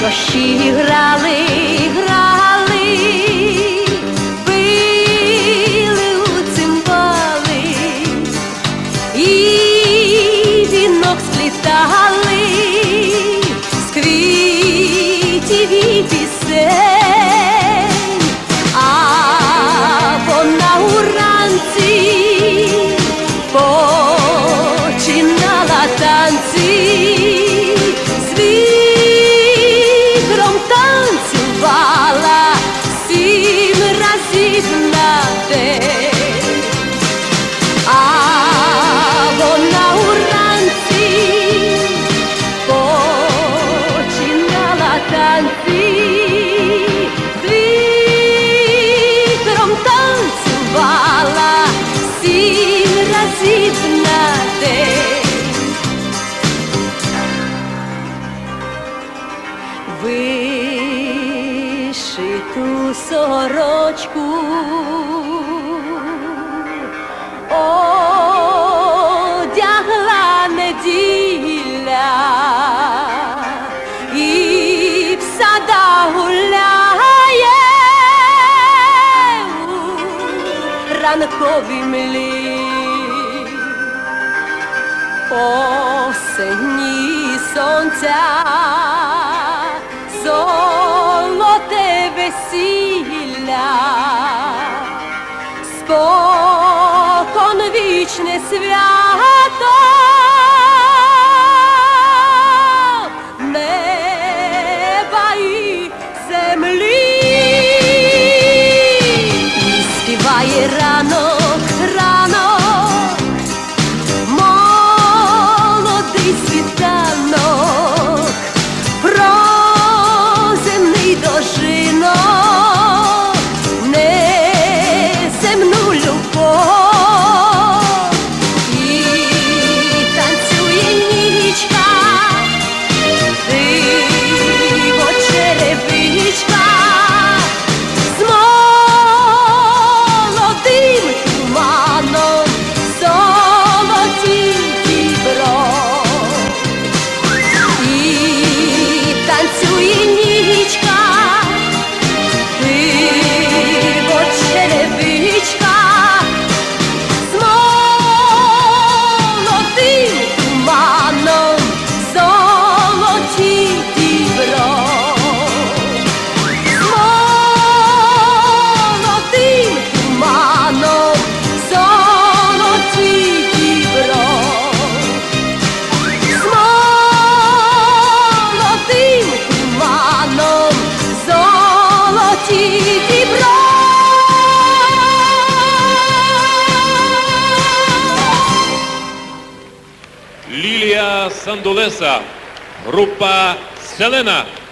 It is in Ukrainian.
Дощі грали. шиту сорочку, одягла неділя і в сада гуляє у ранковій млі. Осені сонця. величне свято неба і землі і співає рано. Lilia Sandulesa, Rupa Selena.